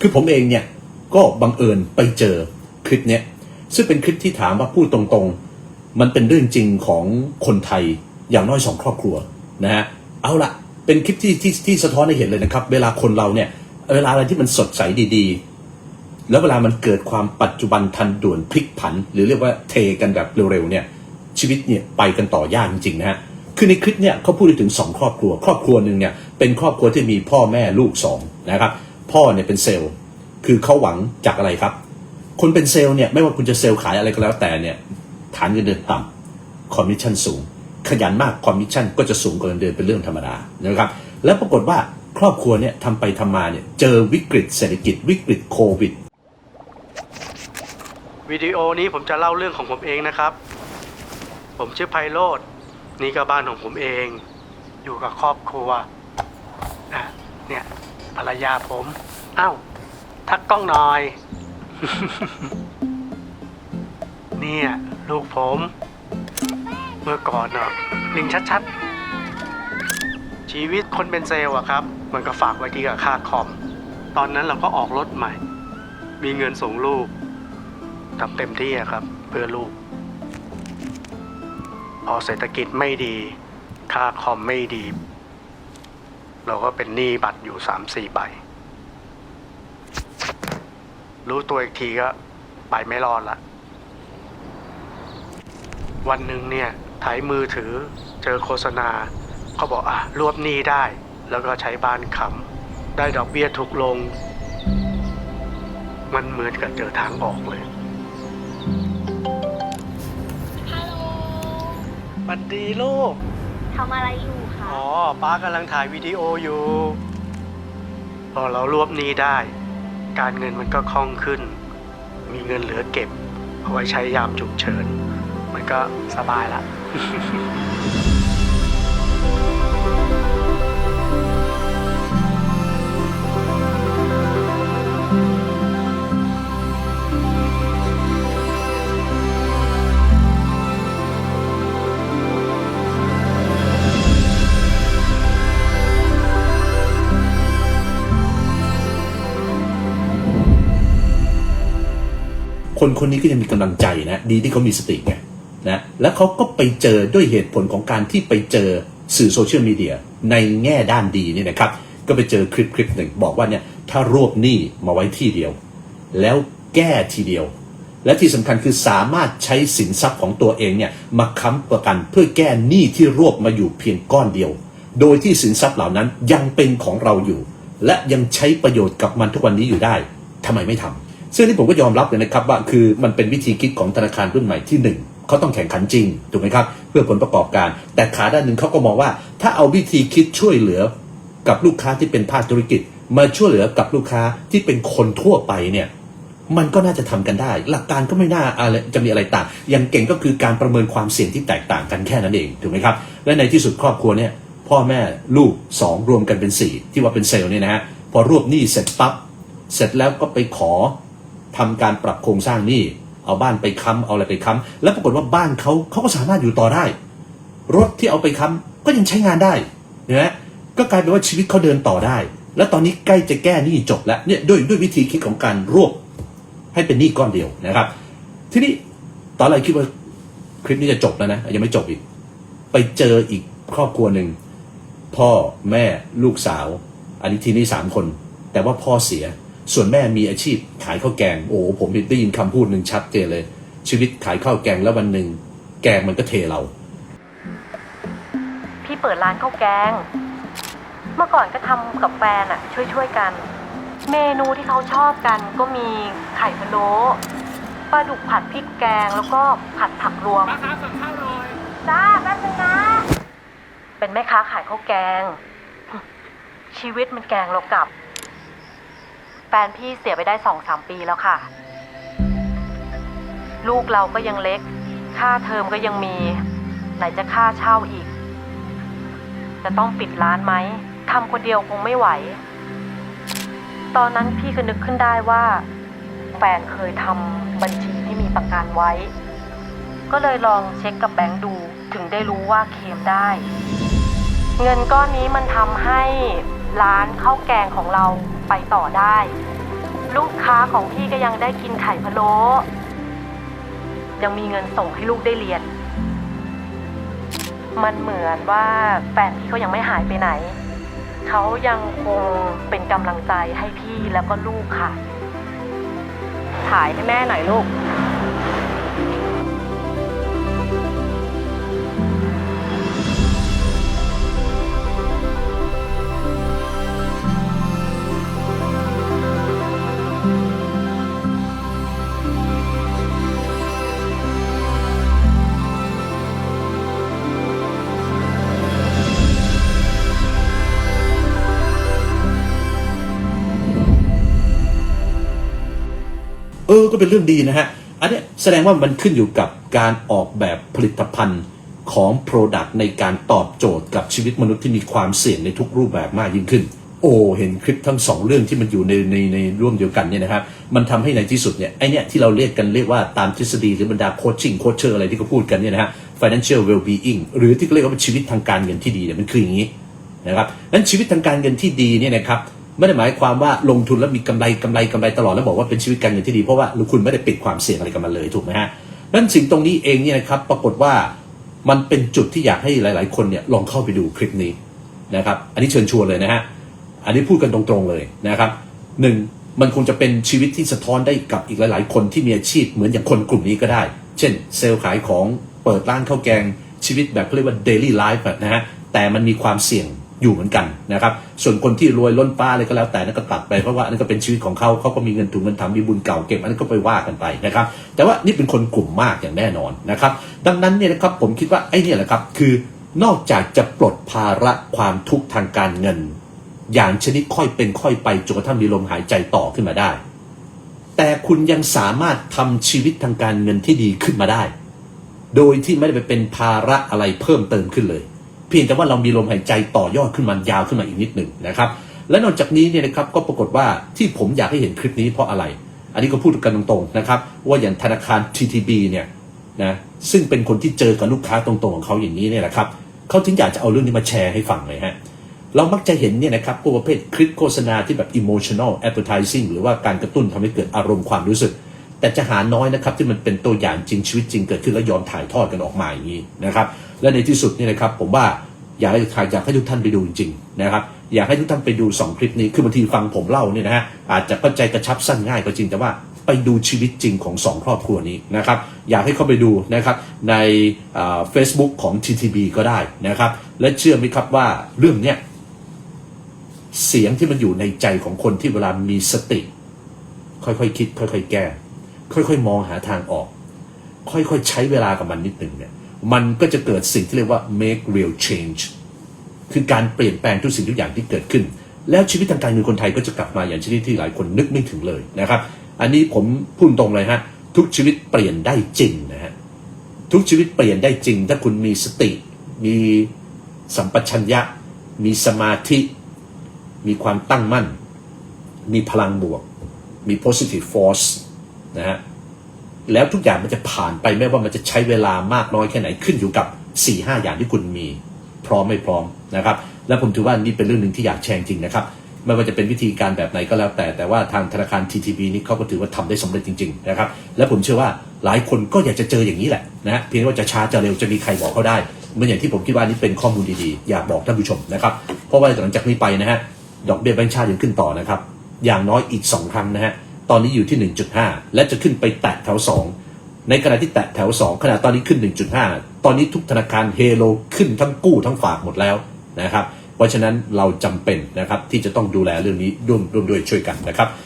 คือผมเองเนี่ยก็บังเอิญไปเจอคลิปเนี้ยซึ่งเป็นคลิปที่ถามว่าพูดตรงๆ มันเป็นเรื่องจริงของคนไทยอย่างน้อยสองครอบครัวนะฮะเอาละเป็นคลิปที่ที่ที่สะท้อนให้เห็นเลยนะครับ เวลาคนเราเนี่ยเวลาอะไรที่มันสดใสดีๆ แล้วเวลามันเกิดความปัจจุบันทันด่วนพลิกผัน หรือเรียกว่าเทกันแบบเร็วๆเนี่ยชีวิตเนี่ยไปกันต่อยากจริงๆนะฮะคือในคลิปเนี่ยเขาพูดถึงสองครอบครัว ครอบครัวหนึ่งเนี่ยเป็นครอบครัวที่มีพ่อแม่ลูกสองนะครับ พ่อเนี่ยเป็นเซลล์ คือเขาหวังจากอะไรครับ คนเป็นเซลล์เนี่ยไม่ว่าคุณจะเซลล์ขายอะไรก็แล้วแต่เนี่ยฐานเงินเดือนต่ำคอมมิชชั่นสูง ขยันมากคอมมิชชั่นก็จะสูงกว่าเงินเดือนเป็นเรื่องธรรมดานะครับ แล้วปรากฏว่าครอบครัวเนี่ยทำไปทำมาเนี่ยเจอวิกฤตเศรษฐกิจวิกฤตโควิดวิดีโอนี้ผมจะเล่าเรื่องของผมเองนะครับ ผมชื่อไพโรดนี่ก็บ้านของผมเอง อยู่กับครอบครัวอะเนี่ย รรยาผม เอ้า ทักกล้องหน่อย เนี่ย ลูกผม เมื่อก่อนเนาะลิงชัดๆ ชีวิตคนเป็นเซลล์อะครับ มันก็ฝากไว้ที่กับค่าคอม ตอนนั้นเราก็ออกรถใหม่ มีเงินส่งลูกทำเต็มที่อะครับ เพื่อลูก พอเศรษฐกิจไม่ดี ค่าคอมไม่ดี เราก็เป็นหนี้บัตรอยู่สามสี่ใบ รู้ตัวอีกทีก็ไปไม่รอดละ วันหนึ่งเนี่ยถ่ายมือถือเจอโฆษณาเขาบอกอะรวบหนี้ได้ แล้วก็ใช้บ้านค้ำได้ดอกเบี้ยถูกลง มันเหมือนกับเจอทางออกเลยฮัลโหลสวัสดีลูกทำอะไรอยู่คะ อ๋อป้ากำลังถ่ายวิดีโออยู่ พอเรารวบหนี้ได้ การเงินมันก็คล่องขึ้น มีเงินเหลือเก็บเอาไว้ใช้ยามฉุกเฉิน มันก็สบายละ คนคนนี้ก็ยังมีกำลังใจนะ ดีที่เขามีสติไงนะแล้วเขาก็ไปเจอด้วยเหตุผลของการที่ไปเจอสื่อโซเชียลมีเดียในแง่ด้านดีเนี่ยนะครับ ก็ไปเจอคลิปคลิปหนึ่งบอกว่าเนี่ยถ้ารวบหนี้มาไว้ที่เดียว แล้วแก้ทีเดียว และที่สำคัญคือสามารถใช้สินทรัพย์ของตัวเองเนี่ยมาค้ำประกันเพื่อแก้หนี้ที่รวบมาอยู่เพียงก้อนเดียว โดยที่สินทรัพย์เหล่านั้นยังเป็นของเราอยู่ และยังใช้ประโยชน์กับมันทุกวันนี้อยู่ได้ทำไมไม่ทำ ซึ่งนี่ผมก็ยอมรับเลยนะครับว่าคือมันเป็นวิธีคิดของธนาคารรุ่นใหม่ที่หนึ่งเขาต้องแข่งขันจริงถูกไหมครับ เพื่อผลประกอบการ แต่ขาด้านหนึ่งเขาก็มองว่า ถ้าเอาวิธีคิดช่วยเหลือกับลูกค้าที่เป็นภาคธุรกิจ มาช่วยเหลือกับลูกค้าที่เป็นคนทั่วไปเนี่ยมันก็น่าจะทำกันได้ หลักการก็ไม่น่าอะไรจะมีอะไรต่างอย่างเก่งก็คือการประเมินความเสี่ยงที่แตกต่างกันแค่นั้นเองถูกไหมครับ และในที่สุดครอบครัวเนี่ยพ่อแม่ลูกสองรวมกันเป็นสี่ที่ว่าเป็นเซลล์เนี่ยนะฮะพอรวบหนี้เสร็จปั๊บเสร็จแล้วก็ไปขอ ทำการปรับโครงสร้างหนี้เอาบ้านไปค้ำเอาอะไรไปค้ำแล้วปรากฏว่าบ้านเขาเขาก็สามารถอยู่ต่อได้ รถที่เอาไปค้ำก็ยังใช้งานได้นะก็กลายเป็นว่าชีวิตเขาเดินต่อได้ แล้วตอนนี้ใกล้จะแก้หนี้จบแล้วเนี่ยด้วยด้วยวิธีคิดของการรวบให้เป็นหนี้ก้อนเดียวนะครับ ทีนี้ตอนแรกคิดว่าคลิปนี้จะจบแล้วนะยังไม่จบอีก ไปเจออีกครอบครัวหนึ่งพ่อแม่ลูกสาว อันนี้ทีนี้สามคน แต่ว่าพ่อเสีย ส่วนแม่มีอาชีพขายข้าวแกง โอ้โหผมได้ยินคำพูดหนึ่งชัดเจนเลย ชีวิตขายข้าวแกงแล้ววันหนึ่งแกงมันก็เทเรา พี่เปิดร้านข้าวแกง เมื่อก่อนก็ทำกับแฟนอะช่วยช่วยๆกัน เมนูที่เขาชอบกันก็มีไข่พะโล้ปลาดุกผัดพริกแกงแล้วก็ผัดผักรวมจ้าแป๊บนึงนะ เป็นแม่ค้าขายข้าวแกง ชีวิตมันแกงเรากลับ แฟนพี่เสียไปได้สองสามปีแล้วค่ะ ลูกเราก็ยังเล็ก ค่าเทอมก็ยังมี ไหนจะค่าเช่าอีก จะต้องปิดร้านไหมทำคนเดียวคงไม่ไหว ตอนนั้นพี่ก็นึกขึ้นได้ว่า แฟนเคยทำบัญชีที่มีประกันไว้ ก็เลยลองเช็คกับแบงค์ดู ถึงได้รู้ว่าเคมได้ เงินก้อนนี้มันทำให้ร้านข้าวแกงของเรา ไปต่อได้ ลูกค้าของพี่ก็ยังได้กินไข่พะโล้ยังมีเงินส่งให้ลูกได้เรียน มันเหมือนว่าแฟนพี่เขายังไม่หายไปไหน เขายังคงเป็นกำลังใจให้พี่แล้วก็ลูกค่ะ ถ่ายให้แม่หน่อยลูก เออก็เป็นเรื่องดีนะฮะ อันเนี้ยแสดงว่ามันขึ้นอยู่กับการออกแบบผลิตภัณฑ์ของ Product ในการตอบโจทย์กับชีวิตมนุษย์ที่มีความเสี่ยงในทุกรูปแบบมากยิ่งขึ้น โอ้เห็นคลิปทั้งสองเรื่องที่มันอยู่ในในในร่วมเดียวกันเนี่ยนะครับ มันทำให้ในที่สุดเนี่ยไอเนี่ยที่เราเรียกกันเรียกว่าตามทฤษฎีหรือบรรดาโคชชิ่งโคชเชอร์อะไรที่เขาพูดกันเนี่ยนะฮะ financial well-being หรือที่เขาเรียกว่าชีวิตทางการเงินที่ดีเนี่ยมันคืออย่างนี้นะครับนั้นชีวิตทางการเงินที่ดีเนี่ยนะครับ ไม่ได้หมายความว่าลงทุนแล้วมีกำไรกำไรกำไรตลอดแล้วบอกว่าเป็นชีวิตการเงินที่ดีเพราะว่าคุณไม่ได้ปิดความเสี่ยงอะไรกับมันเลยถูกไหมฮะนั้นสิ่งตรงนี้เองเนี่ยนะครับปรากฏว่ามันเป็นจุดที่อยากให้หลาย ๆ คนเนี่ยลองเข้าไปดูคลิปนี้นะครับ อันนี้เชิญชวนเลยนะฮะอันนี้พูดกันตรงๆเลยนะครับหนึ่งมันคงจะเป็นชีวิตที่สะท้อนได้กับอีกหลาย ๆ คนที่มีอาชีพเหมือนอย่างคนกลุ่มนี้ก็ได้ เช่น เซลล์ขายของเปิดร้านข้าวแกงชีวิตแบบเรียกว่า daily life นะฮะแต่มันมีความเสี่ยง อยู่เหมือนกันนะครับ ส่วนคนที่รวยล้นฟ้าอะไรก็แล้วแต่นั่นก็ตัดไปเพราะว่านั่นก็เป็นชีวิตของเขาเขาก็มีเงินถุงเงินถังมีบุญเก่าเก็บอันนั้นก็ไปว่ากันไปนะครับ แต่ว่านี่เป็นคนกลุ่มมากอย่างแน่นอนนะครับ ดังนั้นเนี่ยนะครับผมคิดว่าไอ้นี่แหละครับคือนอกจากจะปลดภาระความทุกข์ทางการเงิน อย่างชนิดค่อยเป็นค่อยไปจนกระทั่งมีลมหายใจต่อขึ้นมาได้ แต่คุณยังสามารถทำชีวิตทางการเงินที่ดีขึ้นมาได้ โดยที่ไม่ได้ไปเป็นภาระอะไรเพิ่มเติมขึ้นเลย เพียงแต่ว่าเรามีลมหายใจต่อยอดขึ้นมายาวขึ้นมาอีกนิดหนึ่งนะครับ และนอกจากนี้เนี่ยนะครับก็ปรากฏว่าที่ผมอยากให้เห็นคลิปนี้เพราะอะไร อันนี้ก็พูดกันตรงๆนะครับว่าอย่างธนาคาร TTB เนี่ยนะซึ่งเป็นคนที่เจอกับลูกค้าตรงๆของเขาอย่างนี้เนี่ยแหละครับเขาถึงอยากจะเอาเรื่องนี้มาแชร์ให้ฟังเลยฮะเรามักจะเห็นเนี่ยนะครับพวกประเภทคลิปโฆษณาที่แบบ emotional advertising หรือว่าการกระตุ้นทำให้เกิดอารมณ์ความรู้สึก แต่จะหาน้อยนะครับที่มันเป็นตัวอย่างจริงชีวิตจริงเกิดขึ้นแล้วยอมถ่ายทอดกันออกมาอย่างนี้นะครับ และในที่สุดนี่นะครับผมว่าอยากให้อยากให้ทุกท่านไปดูจริงๆนะครับอยากให้ทุกท่านไปดูสองคลิปนี้ คือบางทีฟังผมเล่าเนี่ยนะฮะอาจจะเข้าใจกระชับสั้นง่ายก็จริงแต่ว่าไปดูชีวิตจริงของสองครอบครัวนี้นะครับอยากให้เข้าไปดูนะครับในเฟซบุ๊กของ TTB ก็ได้นะครับและเชื่อไหมครับว่าเรื่องเนี้ยเสียงที่มันอยู่ในใจของคนที่เวลามีสติ ค่อยๆคคิด ค่อยๆแก้ ค่อยๆ มองหาทางออก ค่อยๆ ใช้เวลากับมันนิดหนึ่งเนี่ย มันก็จะเกิดสิ่งที่เรียกว่า make real change คือการเปลี่ยนแปลงทุกสิ่งทุกอย่างที่เกิดขึ้น แล้วชีวิตทางการเงินคนไทยก็จะกลับมาอย่างชนิดที่หลายคนนึกไม่ถึงเลยนะครับ อันนี้ผมพูดตรงเลยฮะทุกชีวิตเปลี่ยนได้จริงนะฮะทุกชีวิตเปลี่ยนได้จริง ถ้าคุณมีสติ มีสัมปชัญญะ มีสมาธิ มีความตั้งมั่น มีพลังบวก มี positive force นะฮะ แล้วทุกอย่างมันจะผ่านไปไม่ว่ามันจะใช้เวลามากน้อยแค่ไหนขึ้นอยู่กับ4 5อย่างที่คุณมี พร้อมไม่พร้อมนะครับ และผมถือว่านี่เป็นเรื่องหนึ่งที่อยากแชร์จริงนะครับไม่ว่าจะเป็นวิธีการแบบไหนก็แล้วแต่แต่ว่าทางธนาคาร TTB นี่เขาก็ถือว่าทำได้สำเร็จจริง ๆ นะครับ และผมเชื่อว่าหลายคนก็อยากจะเจออย่างนี้แหละนะเพียงว่าจะช้าจะเร็วจะมีใครบอกเขาได้เหมือนอย่างที่ผมคิดว่านี่เป็นข้อมูลดีๆ อยากบอกท่านผู้ชมนะครับ เพราะว่าหลังจากนี้ไปนะฮะดอกเบี้ยแบงก์ชาติยังขึ้นต่อนะครับอย่างน้อยอีก 2 ครั้งนะฮะ ตอนนี้อยู่ที่ 1.5 และจะขึ้นไปแตะแถว 2 ในขณะที่แตะแถว 2 ขณะตอนนี้ขึ้น 1.5 ตอนนี้ทุกธนาคารเฮโลขึ้นทั้งกู้ทั้งฝากหมดแล้วนะครับ เพราะฉะนั้นเราจำเป็นนะครับที่จะต้องดูแลเรื่องนี้ร่วมร่วมด้วยช่วยกันนะครับ